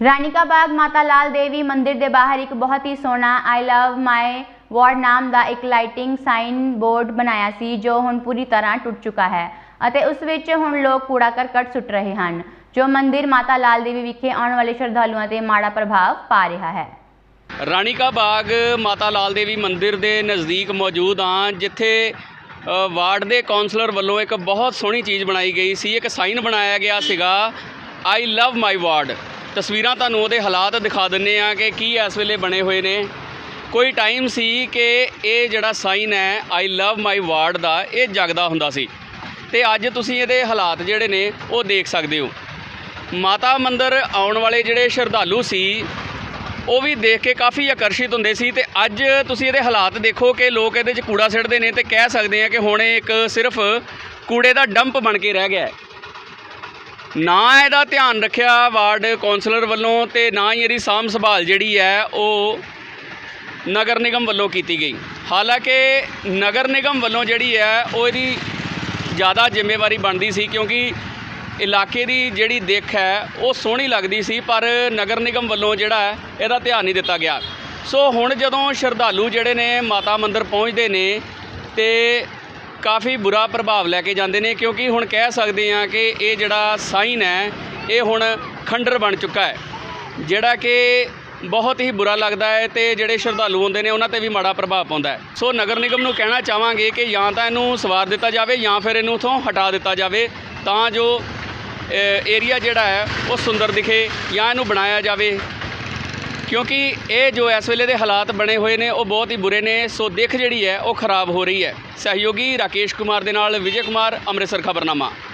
ਰਾਣੀ ਕਾ ਬਾਗ ਮਾਤਾ ਲਾਲ ਦੇਵੀ ਮੰਦਿਰ ਦੇ ਬਾਹਰ ਇੱਕ ਬਹੁਤ ਹੀ ਸੋਹਣਾ ਆਈ ਲਵ ਮਾਈ ਵਾਰਡ ਨਾਮ ਦਾ ਇੱਕ ਲਾਈਟਿੰਗ ਸਾਈਨ ਬੋਰਡ ਬਣਾਇਆ ਸੀ, ਜੋ ਹੁਣ ਪੂਰੀ ਤਰ੍ਹਾਂ ਟੁੱਟ ਚੁੱਕਾ ਹੈ ਅਤੇ ਉਸ ਵਿੱਚ ਹੁਣ ਲੋਕ ਕੂੜਾ ਕਰਕਟ ਸੁੱਟ ਰਹੇ ਹਨ, ਜੋ ਮੰਦਿਰ ਮਾਤਾ ਲਾਲ ਦੇਵੀ ਵਿਖੇ ਆਉਣ ਵਾਲੇ ਸ਼ਰਧਾਲੂਆਂ ਤੇ ਮਾੜਾ ਪ੍ਰਭਾਵ ਪਾ ਰਿਹਾ ਹੈ। ਰਾਣੀ ਕਾ ਬਾਗ ਮਾਤਾ ਲਾਲ ਦੇਵੀ ਮੰਦਿਰ ਦੇ ਨਜ਼ਦੀਕ ਮੌਜੂਦ ਹਾਂ, ਜਿੱਥੇ ਵਾਰਡ ਦੇ ਕਾਉਂਸਲਰ ਵੱਲੋਂ ਇੱਕ ਬਹੁਤ ਸੋਹਣੀ ਚੀਜ਼ ਬਣਾਈ ਗਈ ਸੀ, ਇੱਕ ਸਾਈਨ ਬਣਾਇਆ ਗਿਆ ਸੀਗਾ ਆਈ ਲਵ ਮਾਈ ਵਾਰਡ ਤਸਵੀਰਾਂ ਤੁਹਾਨੂੰ ਉਹਦੇ ਹਾਲਾਤ ਦਿਖਾ ਦਿੰਨੇ ਆ ਕਿ ਕੀ ਇਸ ਵੇਲੇ ਬਣੇ ਹੋਏ ਨੇ। ਕੋਈ ਟਾਈਮ ਸੀ ਕਿ ਇਹ ਜਿਹੜਾ ਸਾਈਨ ਹੈ ਆਈ ਲਵ ਮਾਈ ਵਾਰਡ ਦਾ, ਇਹ ਜਗਦਾ ਹੁੰਦਾ ਸੀ। ਤੇ ਅੱਜ ਤੁਸੀਂ ਇਹਦੇ ਹਾਲਾਤ ਜਿਹੜੇ ਨੇ, ਉਹ ਦੇਖ ਸਕਦੇ ਹੋ। ਮਾਤਾ ਮੰਦਰ ਆਉਣ ਵਾਲੇ ਜਿਹੜੇ ਸ਼ਰਧਾਲੂ ਸੀ, ਉਹ ਵੀ ਦੇਖ ਕੇ ਕਾਫੀ ਆਕਰਸ਼ਿਤ ਹੁੰਦੇ ਸੀ ਤੇ ਅੱਜ ਤੁਸੀਂ ਇਹਦੇ ਹਾਲਾਤ ਦੇਖੋ ਕਿ ਲੋਕ ਇਹਦੇ 'ਚ ਕੂੜਾ ਸਿੱਟਦੇ ਨੇ ਤੇ ਕਹਿ ਸਕਦੇ ਆ ਕਿ ਹੁਣ ਇਹ ਇੱਕ ਸਿਰਫ ਕੂੜੇ ਦਾ ਡੰਪ ਬਣ ਕੇ ਰਹਿ ਗਿਆ ਹੈ। ਨਾ ਇਹਦਾ ਧਿਆਨ ਰੱਖਿਆ ਵਾਰਡ ਕੌਂਸਲਰ ਵੱਲੋਂ ਤੇ ਨਾ ਹੀ ਇਹਦੀ ਸਾਂਭ ਸੰਭਾਲ ਜਿਹੜੀ ਹੈ ਉਹ ਨਗਰ ਨਿਗਮ ਵੱਲੋਂ ਕੀਤੀ ਗਈ। ਹਾਲਾਂਕਿ ਨਗਰ ਨਿਗਮ ਵੱਲੋਂ ਜਿਹੜੀ ਹੈ ਉਹ ਇਹਦੀ ਜ਼ਿਆਦਾ ਜ਼ਿੰਮੇਵਾਰੀ ਬਣਦੀ ਸੀ ਕਿਉਂਕਿ ਇਲਾਕੇ ਦੀ ਜਿਹੜੀ ਦਿੱਖ ਹੈ ਉਹ ਸੋਹਣੀ ਲੱਗਦੀ ਸੀ, ਪਰ ਨਗਰ ਨਿਗਮ ਵੱਲੋਂ ਜਿਹੜਾ ਇਹਦਾ ਧਿਆਨ ਨਹੀਂ ਦਿੱਤਾ ਗਿਆ। ਸੋ ਹੁਣ ਜਦੋਂ ਸ਼ਰਧਾਲੂ ਜਿਹੜੇ ਨੇ ਮਾਤਾ ਮੰਦਿਰ ਪਹੁੰਚਦੇ ਨੇ ਤੇ ਕਾਫੀ ਬੁਰਾ ਪ੍ਰਭਾਵ ਲੈ ਕੇ ਜਾਂਦੇ ਨੇ ਕਿਉਂਕਿ ਹੁਣ ਕਹਿ ਸਕਦੇ ਹਾਂ ਕਿ ਇਹ ਜਿਹੜਾ ਸਾਈਨ ਹੈ, ਇਹ ਹੁਣ ਖੰਡਰ ਬਣ ਚੁੱਕਾ ਹੈ। ਜਿਹੜਾ ਕਿ ਬਹੁਤ ਹੀ ਬੁਰਾ ਲੱਗਦਾ ਹੈ ਤੇ ਜਿਹੜੇ ਸ਼ਰਧਾਲੂ ਹੁੰਦੇ ਨੇ ਉਹਨਾਂ ਤੇ ਵੀ ਮਾੜਾ ਪ੍ਰਭਾਵ ਪਾਉਂਦਾ ਹੈ। ਸੋ ਨਗਰ ਨਿਗਮ ਨੂੰ ਕਹਿਣਾ ਚਾਹਾਂਗੇ ਕਿ ਜਾਂ ਤਾਂ ਇਹਨੂੰ ਸਵਾਰ ਦਿੱਤਾ ਜਾਵੇ ਜਾਂ ਫਿਰ ਇਹਨੂੰ ਉਥੋਂ ਹਟਾ ਦਿੱਤਾ ਜਾਵੇ ਤਾਂ ਜੋ ਏਰੀਆ ਜਿਹੜਾ ਹੈ ਉਹ ਸੁੰਦਰ ਦਿਖੇ ਜਾਂ ਇਹਨੂੰ ਬਣਾਇਆ ਜਾਵੇ। ਕਿਉਂਕਿ ਇਹ ਜੋ ਇਸ ਵੇਲੇ ਦੇ ਹਾਲਾਤ ਬਣੇ ਹੋਏ ਨੇ, ਉਹ ਬਹੁਤ ਹੀ ਬੁਰੇ ਨੇ। ਸੋ ਦਿੱਖ ਜਿਹੜੀ ਹੈ, ਉਹ ਖਰਾਬ ਹੋ ਰਹੀ ਹੈ। ਸਹਿਯੋਗੀ ਰਾਕੇਸ਼ ਕੁਮਾਰ ਦੇ ਨਾਲ ਵਿਜੇ ਕੁਮਾਰ, ਅੰਮ੍ਰਿਤਸਰ ਖਬਰਨਾਮਾ।